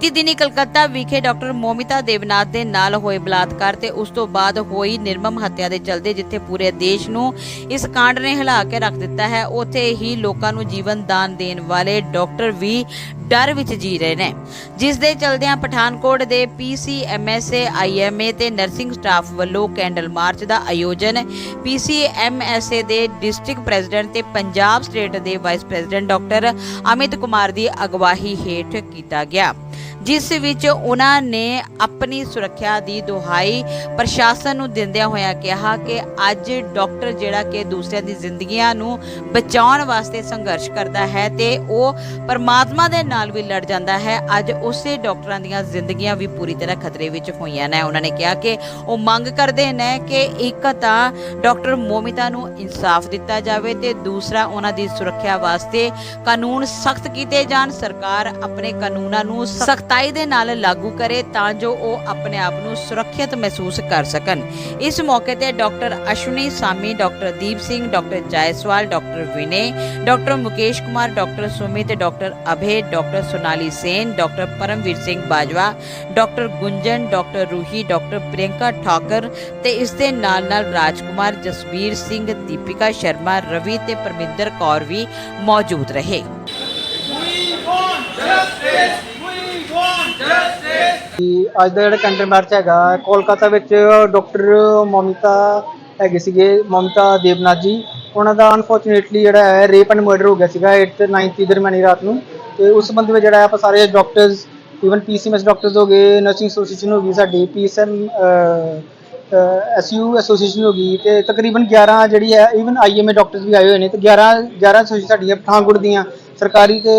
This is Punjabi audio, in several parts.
ਬੀਤੀ ਦਿਨੀ ਕਲਕੱਤਾ ਵਿਖੇ ਡਾਕਟਰ ਮੋਮਿਤਾ ਦੇਵਨਾਥ ਦੇ ਨਾਲ ਹੋਏ ਬਲਾਤਕਾਰ ਤੇ ਉਸ ਤੋਂ ਬਾਅਦ ਹੋਈ ਨਿਰਮਮ ਹੱਤਿਆ ਦੇ ਚਲਦੇ ਜਿੱਥੇ ਪੂਰੇ ਦੇਸ਼ ਨੂੰ ਇਸ ਕਾਂਡ ਨੇ ਹਿਲਾ ਕੇ ਰੱਖ ਦਿੱਤਾ ਹੈ, ਉੱਥੇ ਹੀ ਲੋਕਾਂ ਨੂੰ ਜੀਵਨ ਦਾਨ ਦੇਣ ਵਾਲੇ ਡਾਕਟਰ ਵੀ ਡਰ ਵਿੱਚ ਜੀ ਰਹੇ ਨੇ। ਜਿਸ ਦੇ ਚਲਦਿਆਂ ਪਠਾਨਕੋਟ ਦੇ ਪੀਸੀਐਮਐਸਏ ਆਈਐਮਏ ਤੇ ਨਰਸਿੰਗ ਸਟਾਫ ਵੱਲੋਂ ਕੈਂਡਲ ਮਾਰਚ ਦਾ ਆਯੋਜਨ ਪੀਸੀਐਮਐਸਏ ਦੇ ਡਿਸਟ੍ਰਿਕਟ ਪ੍ਰੈਜ਼ੀਡੈਂਟ ਤੇ ਪੰਜਾਬ ਸਟੇਟ ਦੇ vice president doctor Amit Kumar ਦੀ ਅਗਵਾਈ ਹੇਠ ਕੀਤਾ ਗਿਆ। ਜਿਸ ਵਿੱਚ ਉਹਨਾਂ ਨੇ ਆਪਣੀ ਸੁਰੱਖਿਆ ਦੀ ਦੁਹਾਈ ਪ੍ਰਸ਼ਾਸਨ ਨੂੰ ਦਿੰਦਿਆਂ ਹੋਇਆਂ ਕਿਹਾ ਕਿ ਅੱਜ ਡਾਕਟਰ ਜਿਹੜਾ ਕਿ ਦੂਸਰਿਆਂ ਦੀ ਜ਼ਿੰਦਗੀਆਂ ਨੂੰ ਬਚਾਉਣ ਵਾਸਤੇ ਸੰਘਰਸ਼ ਕਰਦਾ ਹੈ ਤੇ ਉਹ ਪਰਮਾਤਮਾ ਦੇ ਨਾਲ ਵੀ ਲੜ ਜਾਂਦਾ ਹੈ, ਅੱਜ ਉਸੇ ਡਾਕਟਰਾਂ ਦੀਆਂ ਜ਼ਿੰਦਗੀਆਂ ਵੀ ਪੂਰੀ ਤਰ੍ਹਾਂ ਖਤਰੇ ਵਿੱਚ ਹੋਈਆਂ ਨੇ। ਉਹਨਾਂ ਨੇ ਕਿਹਾ ਕਿ ਉਹ ਮੰਗ ਕਰਦੇ ਨੇ ਕਿ ਇੱਕ ਤਾਂ ਡਾਕਟਰ ਮੋਮਿਤਾ ਨੂੰ ਇਨਸਾਫ ਦਿੱਤਾ ਜਾਵੇ ਤੇ ਦੂਸਰਾ ਉਹਨਾਂ ਦੀ ਸੁਰੱਖਿਆ ਵਾਸਤੇ ਕਾਨੂੰਨ ਸਖਤ ਕੀਤੇ ਜਾਣ। ਸਰਕਾਰ ਆਪਣੇ ਕਾਨੂੰਨਾਂ ਨੂੰ ਸਖਤ ਸਖਤਾਈ ਦੇ ਨਾਲ ਲਾਗੂ ਕਰੇ ਤਾਂ ਜੋ ਉਹ ਆਪਣੇ ਆਪ ਨੂੰ ਸੁਰੱਖਿਅਤ ਮਹਿਸੂਸ ਕਰ ਸਕਣ ਇਸ ਮੌਕੇ ਤੇ doctor Ashwani Sami, doctor Deep Singh, doctor Jaiswal, doctor Vinay, doctor Mukesh Kumar, doctor Sumit, doctor Abhay, doctor Sonali Sen, doctor Paramvir Singh Bajwa, doctor Gunjan, doctor Ruhi, doctor Priyanka Thakur ਤੇ ਇਸ ਦੇ ਨਾਲ ਨਾਲ ਰਾਜਕੁਮਾਰ ਜਸਵੀਰ ਸਿੰਘ, ਦੀਪਿਕਾ ਸ਼ਰਮਾ, ਰਵੀ ਤੇ ਪਰਮਿੰਦਰ ਕੌਰ ਵੀ ਮੌਜੂਦ ਰਹੇ We want justice. ਕਿ ਅੱਜ ਦਾ ਜਿਹੜਾ ਕੈਂਟਰ ਮਾਰਚ ਹੈਗਾ, ਕੋਲਕਾਤਾ ਵਿੱਚ ਡਾਕਟਰ ਮਮਤਾ ਹੈਗੇ ਸੀਗੇ ਮਮਤਾ ਦੇਵਨਾਥ ਜੀ। ਉਹਨਾਂ ਦਾ ਅਨਫੋਰਚੂਨੇਟਲੀ ਜਿਹੜਾ ਹੈ ਰੇਪ ਐਂਡ ਮਰਡਰ ਹੋ ਗਿਆ ਸੀਗਾ 8 ਤੇ 9 ਦੀ ਦਰਮਿਆਨੀ ਰਾਤ ਨੂੰ। ਤੇ ਉਸ ਸੰਬੰਧ ਵਿੱਚ ਜਿਹੜਾ ਆਪਾਂ ਸਾਰੇ ਡਾਕਟਰਸ ਇਵਨ ਪੀਸੀਐਮਐਸ ਡਾਕਟਰਸ ਹੋ ਗਏ ਨਰਸਿੰਗ ਐਸੋਸੀਏਸ਼ਨ ਹੋ ਗਈ ਸਾਡੀ ਪੀਐਸਐਮ ਐਸਯੂ ਐਸੋਸੀਏਸ਼ਨ ਹੋ ਗਈ, ਤੇ ਤਕਰੀਬਨ 11 ਜਿਹੜੀ ਹੈ ਇਵਨ ਆਈਐਮਏ ਡਾਕਟਰਸ ਵੀ ਆਏ ਹੋਏ ਨੇ, ਤੇ 11 11 ਐਸੋਸੀਏਸ਼ਨ ਸਾਡੀਆਂ ਪਠਾਨਕੋਟ ਦੀਆਂ, ਸਰਕਾਰੀ ਤੇ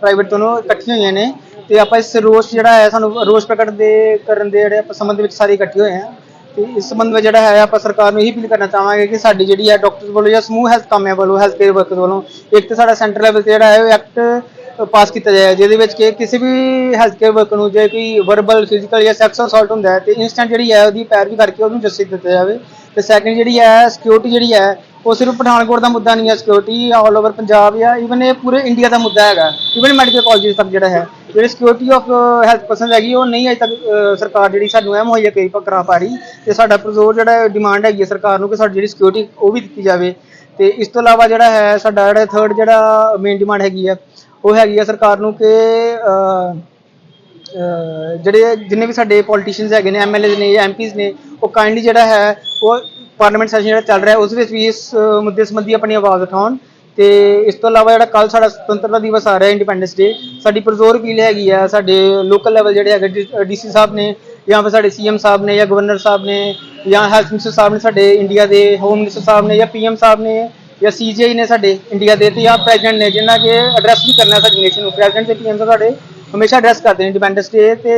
ਪ੍ਰਾਈਵੇਟ ਦੋਨੋਂ ਇਕੱਠੀਆਂ ਹੋਈਆਂ ਨੇ। ਤੇ ਆਪਾਂ ਇਸ ਰੋਸ ਜਿਹੜਾ ਹੈ, ਸਾਨੂੰ ਰੋਸ ਪ੍ਰਗਟ ਦੇ ਕਰਨ ਦੇ ਜਿਹੜੇ ਆਪਾਂ ਸੰਬੰਧ ਵਿੱਚ ਸਾਰੇ ਇਕੱਠੇ ਹੋਏ ਹਾਂ। ਤੇ ਇਸ ਸੰਬੰਧ ਵਿੱਚ ਜਿਹੜਾ ਹੈ, ਆਪਾਂ ਸਰਕਾਰ ਨੂੰ ਇਹੀ ਅਪੀਲ ਕਰਨਾ ਚਾਹਾਂਗੇ ਕਿ ਸਾਡੀ ਜਿਹੜੀ ਹੈ ਡਾਕਟਰਸ ਵੱਲੋਂ ਜਾਂ ਸਮੂਹ ਹੈਲਥ ਕਾਮਿਆਂ ਵੱਲੋਂ ਹੈਲਥ ਕੇਅਰ ਵਰਕਰ ਵੱਲੋਂ ਇੱਕ ਤਾਂ ਸਾਡਾ ਸੈਂਟਰ ਲੈਵਲ ਤੇ ਜਿਹੜਾ ਹੈ, ਉਹ ਐਕਟ ਪਾਸ ਕੀਤਾ ਜਾਏ, ਜਿਹਦੇ ਵਿੱਚ ਕਿ ਕਿਸੇ ਵੀ ਹੈਲਥ ਕੇਅਰ ਵਰਕਰ ਨੂੰ ਜੇ ਕੋਈ ਵਰਬਲ ਫਿਜ਼ੀਕਲ ਜਾਂ ਸੈਕਸੁਅਲ ਅਸੌਲਟ ਹੁੰਦਾ ਹੈ, ਤੇ ਇਨਸਟੈਂਟ ਜਿਹੜੀ ਹੈ ਉਹਦੀ ਪੈਰਵੀ ਕਰਕੇ ਉਹਨੂੰ ਜਸਟਿਸ ਦਿੱਤਾ ਜਾਵੇ। ਤੇ ਸੈਕਿੰਡ ਜਿਹੜੀ ਹੈ ਸਿਕਿਉਰਿਟੀ ਜਿਹੜੀ ਹੈ, ਉਹ ਸਿਰਫ ਪਠਾਨਕੋਟ ਦਾ ਮੁੱਦਾ ਨਹੀਂ ਹੈ ਸਿਕਿਉਰਿਟੀ ਆਲ ਓਵਰ ਪੰਜਾਬ ਜਾਂ ਇਵਨ ਇਹ ਪੂਰੇ ਇੰਡੀਆ ਦਾ ਮੁੱਦਾ ਹੈਗਾ। ਇਵਨ ਮੈਡੀਕਲ ਕਾਲਜਸ ਤੱਕ ਜਿਹੜਾ ਹੈ ਜਿਹੜੀ ਸਿਕਿਉਰਿਟੀ ਆਫ ਹੈਲਥ ਪਰਸਨ ਹੈਗੀ ਉਹ ਨਹੀਂ ਅਜੇ ਤੱਕ ਅਹ, ਸਰਕਾਰ ਜਿਹੜੀ ਸਾਨੂੰ ਇਹ ਮੁਹੱਈਆ ਕਈ ਕਰਾ ਪਾ ਰਹੀ ਤੇ ਸਾਡਾ ਪ੍ਰਜ਼ੋਰ ਜਿਹੜਾ ਡਿਮਾਂਡ ਹੈਗੀ ਹੈ ਸਰਕਾਰ ਨੂੰ ਕਿ ਸਾਡੀ ਜਿਹੜੀ ਸਿਕਿਉਰਿਟੀ ਉਹ ਵੀ ਦਿੱਤੀ ਜਾਵੇ। ਤੇ ਇਸ ਤੋਂ ਇਲਾਵਾ ਜਿਹੜਾ ਹੈ ਸਾਡਾ ਜਿਹੜਾ ਥਰਡ ਜਿਹੜਾ ਮੇਨ ਡਿਮਾਂਡ ਹੈਗੀ ਆ ਉਹ ਹੈਗੀ ਆ ਸਰਕਾਰ ਨੂੰ ਕਿ ਅਹ, ਅਹ ਜਿਹੜੇ ਜਿੰਨੇ ਵੀ ਸਾਡੇ ਪੋਲੀਟੀਸ਼ੀਅਨਸ ਹੈਗੇ ਨੇ ਐਮਐਲਏ ਨੇ ਐਮਪੀਸ ਨੇ ਉਹ ਕਾਈਂਡਲੀ ਜਿਹੜਾ ਹੈ ਉਹ ਪਾਰਲੀਮੈਂਟ ਸੈਸ਼ਨ ਜਿਹੜਾ ਚੱਲ ਰਿਹਾ ਉਸ ਵਿੱਚ ਵੀ ਇਸ ਅਹ, ਮੁੱਦੇ ਸੰਬੰਧੀ ਆਪਣੀ ਆਵਾਜ਼ ਉਠਾਉਣ। ਤੇ ਇਸ ਤੋਂ ਇਲਾਵਾ ਜਿਹੜਾ ਕੱਲ ਸਾਡਾ ਸੁਤੰਤਰਤਾ ਦਿਵਸ ਆ ਰਿਹਾ ਇੰਡੀਪੈਂਡੈਂਸ ਡੇ ਸਾਡੀ ਪ੍ਰਜ਼ੋਰ ਅਪੀਲ ਹੈਗੀ ਆ, ਸਾਡੇ ਲੋਕਲ ਲੈਵਲ ਜਿਹੜੇ ਹੈਗੇ ਡੀਸੀ ਸਾਹਿਬ ਨੇ ਜਾਂ ਫਿਰ ਸਾਡੇ ਸੀਐਮ ਸਾਹਿਬ ਨੇ ਜਾਂ ਗਵਰਨਰ ਸਾਹਿਬ ਨੇ ਜਾਂ ਹੈਲਥ ਮਿਨਿਸਟਰ ਸਾਹਿਬ ਨੇ ਸਾਡੇ ਇੰਡੀਆ ਦੇ ਹੋਮ ਮਿਨਿਸਟਰ ਸਾਹਿਬ ਨੇ ਜਾਂ ਪੀਐਮ ਸਾਹਿਬ ਨੇ ਜਾਂ ਸੀਜੀਆਈ ਨੇ ਸਾਡੇ ਇੰਡੀਆ ਦੇ, ਤੇ ਜਾਂ ਪ੍ਰੈਜ਼ੀਡੈਂਟ ਨੇ ਜਿਨ੍ਹਾਂ ਕੇ ਐਡਰੈਸ ਵੀ ਕਰਨਾ ਸਾਡੀ ਨੇਸ਼ਨ ਨੂੰ ਪ੍ਰੈਜ਼ੀਡੈਂਟ ਤੇ ਪੀਐਮ ਸਾਡੇ ਹਮੇਸ਼ਾ ਐਡਰੈਸ ਕਰਦੇ ਨੇ ਇੰਡੀਪੈਂਡੈਂਸ ਡੇ ਤੇ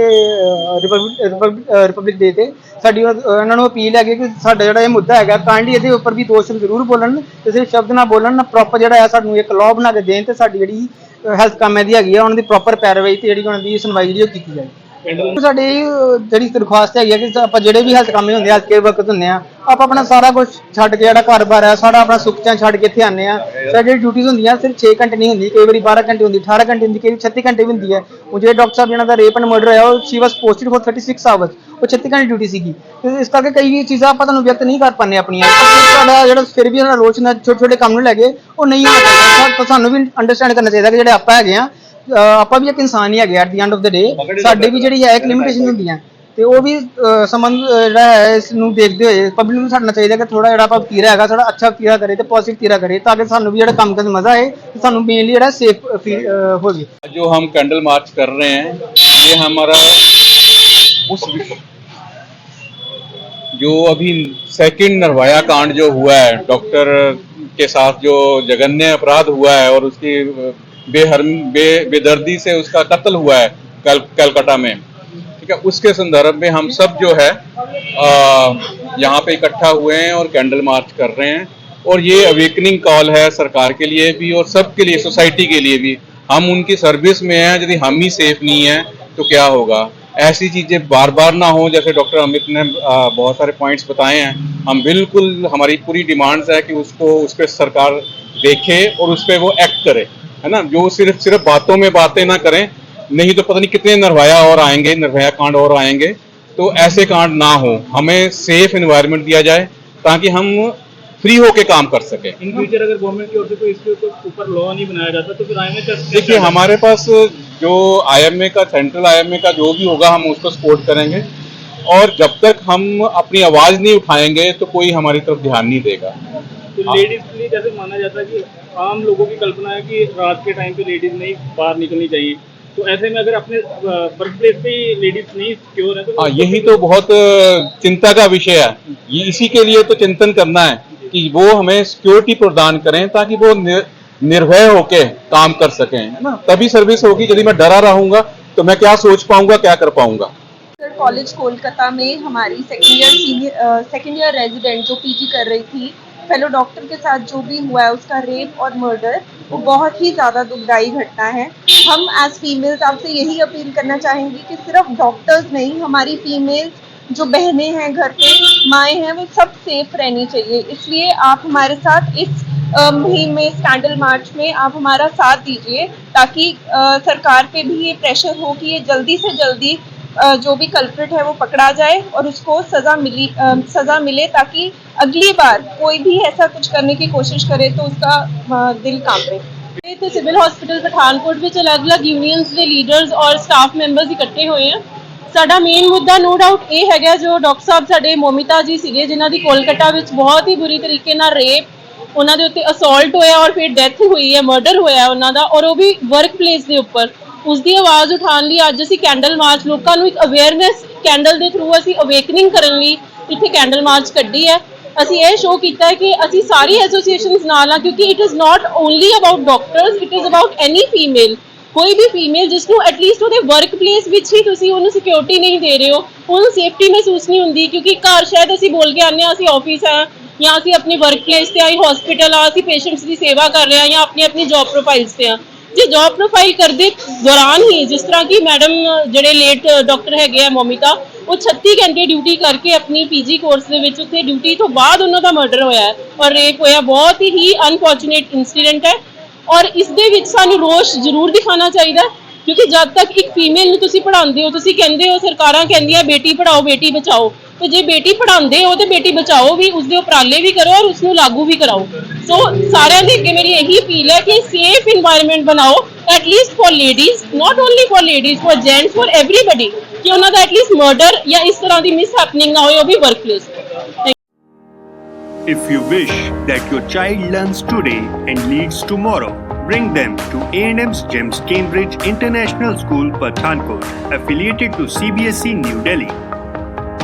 ਰਿਪਬਲਿਕ ਡੇ ਤੇ। ਸਾਡੀ ਉਹ- ਉਹਨਾਂ ਨੂੰ ਅਪੀਲ ਹੈਗੀ ਕਿ ਸਾਡਾ ਜਿਹੜਾ ਇਹ ਮੁੱਦਾ ਹੈਗਾ ਕਾਂਡੀ ਇਹਦੇ ਉੱਪਰ ਵੀ ਦੋ ਸ਼ਬਦ ਜ਼ਰੂਰ ਬੋਲਣ ਤੇ ਸਿਰਫ ਸ਼ਬਦ ਨਾ ਬੋਲਣ, ਨਾ ਪ੍ਰੋਪਰ ਜਿਹੜਾ ਹੈ ਸਾਨੂੰ ਇੱਕ ਲਾਅ ਬਣਾ ਕੇ ਦੇਣ ਤੇ ਸਾਡੀ ਜਿਹੜੀ ਹੈਲਥ ਕਾਮਿਆਂ ਦੀ ਹੈਗੀ ਆ, ਉਹਨਾਂ ਦੀ ਪ੍ਰੋਪਰ ਪੈਰਵਾਈ ਤੇ ਜਿਹੜੀ ਉਹਨਾਂ ਦੀ ਸੁਣਵਾਈ ਜਿਹੜੀ ਉਹ ਕੀਤੀ ਜਾਏ। ਸਾਡੀ ਅਹ, ਜਿਹੜੀ ਦਰਖਾਸਤ ਹੈਗੀ ਹੈ ਕਿ ਆਪਾਂ ਜਿਹੜੇ ਵੀ ਹੈਲਥ ਕਾਮੇ ਹੁੰਦੇ ਆ ਹੈਲਥ ਕੇਅਰ ਵਰਕਰ ਹੁੰਦੇ ਆ ਆਪਾਂ ਆਪਣਾ ਸਾਰਾ ਕੁਝ ਛੱਡ ਕੇ ਜਿਹੜਾ ਘਰ-ਬਾਰ ਹੈ ਸਾਰਾ ਆਪਣਾ ਸੁੱਖ ਚੈਨ ਛੱਡ ਕੇ ਇੱਥੇ ਆਉਂਦੇ ਆ। ਸਾਡੀ ਜਿਹੜੀ ਡਿਊਟੀਆਂ ਹੁੰਦੀਆਂ ਸਿਰਫ 6 ਘੰਟੇ ਨਹੀਂ ਹੁੰਦੀ ਕਈ ਵਾਰੀ 12 ਘੰਟੇ ਹੁੰਦੀ 18 ਘੰਟੇ ਹੁੰਦੀ ਕਈ ਵਾਰੀ 36 ਘੰਟੇ ਵੀ ਹੁੰਦੀ ਹੈ। ਉਹ ਜਿਹੜੇ ਡਾਕਟਰ ਸਾਹਿਬ ਜਿਹਨਾਂ ਦਾ ਰੇਪ ਐਂਡ ਮਰਡਰ ਹੋਇਆ ਉਹ she was posted for 36 hours ਉਹ 36 ਘੰਟੇ ਡਿਊਟੀ ਸੀਗੀ। ਤੇ ਇਸ ਕਰਕੇ ਕਈ ਵੀ ਚੀਜ਼ਾਂ ਆਪਾਂ ਤੁਹਾਨੂੰ ਵਿਅਕਤ ਨਹੀਂ ਕਰ ਪਾਉਂਦੇ ਆਪਣੀਆਂ। ਪਰ ਸਾਡਾ ਜਿਹੜਾ ਫਿਰ ਵੀ ਸਾਡਾ ਰੋਜ਼ ਛੋਟੇ ਛੋਟੇ ਕੰਮ ਨੂੰ ਲੈ ਕੇ ਉਹ ਨਹੀਂ ਹੋਣਾ ਚਾਹੀਦਾ। ਤਾਂ ਸਾਨੂੰ ਵੀ ਅੰਡਰਸਟੈਂਡ ਕਰਨਾ ਚਾਹੀਦਾ ਕਿ ਜਿਹੜੇ ਆਪਾਂ ਹੈਗੇ ਆ ਅਹ ਆਪਾਂ ਵੀ ਇੱਕ ਇਨਸਾਨ ਹੀ ਹੈਗੇ at the end of the day ਸਾਡੇ ਵੀ ਜਿਹੜੀ ਹੈ ਇੱਕ ਲਿਮਿਟੇਸ਼ਨ ਹੁੰਦੀਆਂ ਤੇ ਉਹ ਵੀ ਅਹ, ਸੰਬੰਧ ਅਹ, ਜਿਹੜਾ ਹੈ ਇਸ ਨੂੰ ਦੇਖਦੇ ਹੋਏ ਪਬਲਿਕ ਨੂੰ ਸਾਡਣਾ ਚਾਹੀਦਾ ਕਿ ਥੋੜਾ ਜਿਹੜਾ ਆਪਾਂ ਵਤੀਰਾ ਹੈਗਾ ਥੋੜਾ ਅੱਛਾ ਵਤੀਰਾ ਕਰੇ ਤੇ ਪੋਜ਼ਿਟਿਵ ਵਤੀਰਾ ਕਰੇ ਤਾਂ ਕਿ ਸਾਨੂੰ ਵੀ ਜਿਹੜਾ ਕੰਮ ਕਰਨ 'ਚ ਮਜ਼ਾ ਆਏ ਤੇ ਸਾਨੂੰ ਮੇਨਲੀ ਜਿਹੜਾ ਸੇਫ ਫੀਲ ਹੋਵੇ जो हम कैंडल मार्च कर रहे हैं ये हमारा उस विषय जो अभी सेकंड नरवाया कांड जो हुआ है डॉक्टर के साथ जो जघन्य अपराध हुआ है और उसकी बेहरम, बे, बेदर्दी से उसका कत्ल हुआ है कल, कलकत्ता में। ठीक है, उसके संदर्भ में हम सब जो है यहाँ पे इकट्ठा हुए हैं और कैंडल मार्च कर रहे हैं। और ये अवेकनिंग कॉल है सरकार के लिए भी और सबके लिए सोसाइटी के लिए भी। हम उनकी सर्विस में हैं, यदि हम ही सेफ़ नहीं है तो क्या होगा? ऐसी चीज़ें बार बार ना हो, जैसे डॉक्टर अमित ने बहुत सारे पॉइंट्स बताए हैं। हम बिल्कुल, हमारी पूरी डिमांड्स है कि उसको, उस पर सरकार देखे और उस पर वो एक्ट करे। है ना? जो सिर्फ़ सिर्फ़ बातों में बातें ना करें नहीं तो पता नहीं कितने निर्भया और आएँगे निर्भया कांड और आएँगे। तो ऐसे कांड ना हो। हमें सेफ़ एनवायरनमेंट दिया जाए ताकि हम फ्री होके काम कर सके। इन फ्यूचर अगर गवर्नमेंट की ओर से कोई इसके ऊपर लॉ नहीं बनाया जाता तो फिर आएँगे क्या देखिए हमारे पास जो आईएमए का सेंट्रल आईएमए का जो भी होगा हम उसको सपोर्ट करेंगे। और जब तक हम अपनी आवाज़ नहीं उठाएँगे तो कोई हमारी तरफ़ ध्यान नहीं देगा। तो लेडीज़ के लिए जैसे माना जाता है कि आम लोगों की कल्पना है कि रात के टाइम पे लेडीज़ नहीं बाहर निकलनी चाहिए। तो ऐसे में अगर अपने वर्क प्लेस पे ही लेडीज़ नहीं सिक्योर है तो हाँ यही तो बहुत चिंता का विषय है। ये इसी के लिए तो चिंतन करना है कि वो हमें सिक्योरिटी प्रदान करें ताकि वो निर्भय होके काम कर सकें है ना? तभी सर्विस होगी। यदि मैं डरा रहूँगा तो मैं क्या सोच पाऊँगा क्या कर पाऊँगा? सर कॉलेज कोलकाता में हमारी second year senior second year resident जो पीजी कर रही थी फेलो डॉक्टर के साथ जो भी हुआ है, उसका रेप और मर्डर वो बहुत ही ज़्यादा दुखदाई घटना है। हम एज फीमेल्स आपसे यही अपील करना चाहेंगे कि सिर्फ़ डॉक्टर्स नहीं, हमारी फीमेल्स जो बहनें हैं घर पे, माएँ हैं, वो सब सेफ़ रहनी चाहिए। इसलिए आप हमारे साथ इस मुहिम में स्टैंडल मार्च में आप हमारा साथ दीजिए, ताकि सरकार पे भी ये प्रेशर हो कि ये जल्दी से जल्दी जो भी कल्प्रिट है वो पकड़ा जाए और उसको सजा मिली अ, सजा मिले ताकि अगली बार कोई भी ऐसा कुछ करने की कोशिश करे तो उसका अ, दिल कांपे ਇੱਥੇ ਸਿਵਲ ਹਸਪੀਟਲ ਪਠਾਨਕੋਟ ਵਿੱਚ ਅਲੱਗ-ਅਲੱਗ ਯੂਨੀਅਨਸ ਦੇ ਲੀਡਰਸ ਔਰ ਸਟਾਫ ਮੈਂਬਰਸ ਇਕੱਠੇ ਹੋਏ ਆ ਸਾਡਾ ਮੇਨ ਮੁੱਦਾ ਨੋ ਡਾਊਟ ਇਹ ਹੈਗਾ ਜੋ ਡਾਕਟਰ ਸਾਹਿਬ ਸਾਡੇ ਮੋਮਿਤਾ ਜੀ ਸੀਗੇ ਜਿਨ੍ਹਾਂ ਦੀ ਕੋਲਕਾਤਾ ਵਿੱਚ ਬਹੁਤ ਹੀ ਬੁਰੀ ਤਰੀਕੇ ਨਾਲ ਰੇਪ ਉਹਨਾਂ ਦੇ ਉੱਤੇ ਅਸੌਲਟ ਹੋਇਆ ਔਰ ਫਿਰ ਡੈਥ ਹੋਈ ਹੈ ਮਰਡਰ ਹੋਇਆ ਉਹਨਾਂ ਦਾ ਔਰ ਉਹ ਵੀ ਵਰਕ ਪਲੇਸ ਦੇ ਉੱਪਰ ਉਸ ਦੀ ਆਵਾਜ਼ ਉਠਾਉਣ ਲਈ ਅੱਜ ਅਸੀਂ ਕੈਂਡਲ ਮਾਰਚ ਲੋਕਾਂ ਨੂੰ ਇੱਕ ਅਵੇਅਰਨੈਸ ਕੈਂਡਲ ਦੇ ਥਰੂ ਅਸੀਂ ਅਵੇਕਨਿੰਗ ਕਰਨ ਲਈ ਇੱਥੇ ਕੈਂਡਲ ਮਾਰਚ ਕੱਢੀ ਹੈ। ਅਸੀਂ ਇਹ ਸ਼ੋਅ ਕੀਤਾ ਹੈ ਕਿ ਅਸੀਂ ਸਾਰੀ ਐਸੋਸੀਏਸ਼ਨਸ ਨਾਲ ਆ ਕਿਉਂਕਿ it is not only about doctors it is about any female ਕੋਈ ਵੀ ਫੀਮੇਲ ਜਿਸ ਨੂੰ ਐਟਲੀਸਟ ਉਹਦੇ ਵਰਕ ਪਲੇਸ ਵਿੱਚ ਹੀ ਤੁਸੀਂ ਉਹਨੂੰ ਸਿਕਿਉਰਿਟੀ ਨਹੀਂ ਦੇ ਰਹੇ ਹੋ, ਉਹਨੂੰ ਸੇਫਟੀ ਮਹਿਸੂਸ ਨਹੀਂ ਹੁੰਦੀ ਕਿਉਂਕਿ ਘਰ ਸ਼ਾਇਦ ਅਸੀਂ ਬੋਲ ਕੇ ਆਉਂਦੇ ਹਾਂ, ਅਸੀਂ ਆਫਿਸ ਆ ਜਾਂ ਅਸੀਂ ਆਪਣੇ ਵਰਕ ਪਲੇਸ ਤੇ ਆਈ ਹਸਪੀਟਲ ਆ ਅਸੀਂ ਪੇਸ਼ੈਂਟਸ ਦੀ ਸੇਵਾ ਕਰ ਰਹੇ ਆ ਜਾਂ ਆਪਣੀ ਆਪਣੀ ਜੌਬ ਪ੍ਰੋਫਾਈਲਸ ਤੇ ਆ ਜੇ ਜੌਬ ਪ੍ਰੋਫਾਈਲ ਕਰਦੇ ਦੌਰਾਨ ਹੀ, ਜਿਸ ਤਰ੍ਹਾਂ ਕਿ ਮੈਡਮ ਜਿਹੜੇ ਲੇਟ ਡਾਕਟਰ ਹੈਗੇ ਆ ਮੋਮਿਕਾ ਉਹ 36 ਘੰਟੇ ਡਿਊਟੀ ਕਰਕੇ ਆਪਣੀ ਪੀਜੀ ਕੋਰਸ ਦੇ ਵਿੱਚ ਉੱਥੇ ਡਿਊਟੀ ਤੋਂ ਬਾਅਦ ਉਹਨਾਂ ਦਾ ਮਰਡਰ ਹੋਇਆ ਹੈ ਔਰ ਰੇਪ ਹੋਇਆ, ਬਹੁਤ ਹੀ ਅਨਫੋਰਚੂਨੇਟ ਇਨਸੀਡੈਂਟ ਹੈ ਔਰ ਇਸ ਦੇ ਵਿੱਚ ਸਾਨੂੰ ਰੋਸ਼ ਜ਼ਰੂਰ ਦਿਖਾਉਣਾ ਚਾਹੀਦਾ ਕਿਉਂਕਿ ਜਦ ਤੱਕ ਇੱਕ ਫੀਮੇਲ ਨੂੰ ਤੁਸੀਂ ਪੜ੍ਹਾਉਂਦੇ ਹੋ, ਤੁਸੀਂ ਕਹਿੰਦੇ ਹੋ ਸਰਕਾਰਾਂ ਕਹਿੰਦੀਆਂ ਬੇਟੀ ਪੜਾਓ ਬੇਟੀ ਬਚਾਓ ਤੇ ਜੇ ਬੇਟੀ ਪੜਾਉਂਦੇ ਹੋ ਤੇ ਬੇਟੀ ਬਚਾਓ ਵੀ ਉਸ ਦੇ ਉਪਰਾਲੇ ਵੀ ਕਰੋ ਔਰ ਉਸ ਨੂੰ ਲਾਗੂ ਵੀ ਕਰਾਓ ਸੋ ਸਾਰਿਆਂ ਦੇ ਅੱਗੇ ਮੇਰੀ ਇਹੀ ਅਪੀਲ ਹੈ ਕਿ ਸੇਫ এনवायरमेंट ਬਣਾਓ at least for ladies not only for ladies for gents for everybody ਕਿ ਉਹਨਾਂ ਦਾ ਐਟ ਲੀਸਟ ਮਰਡਰ ਜਾਂ ਇਸ ਤਰ੍ਹਾਂ ਦੀ ਮਿਸ ਹੈਪਨਿੰਗ ਨਾ ਹੋਏ ਉਹ ਵੀ workplace If you wish that your child learns today and leads tomorrow, bring them to A&M's GEMS Cambridge International School, Pathankot, affiliated to CBSE New Delhi.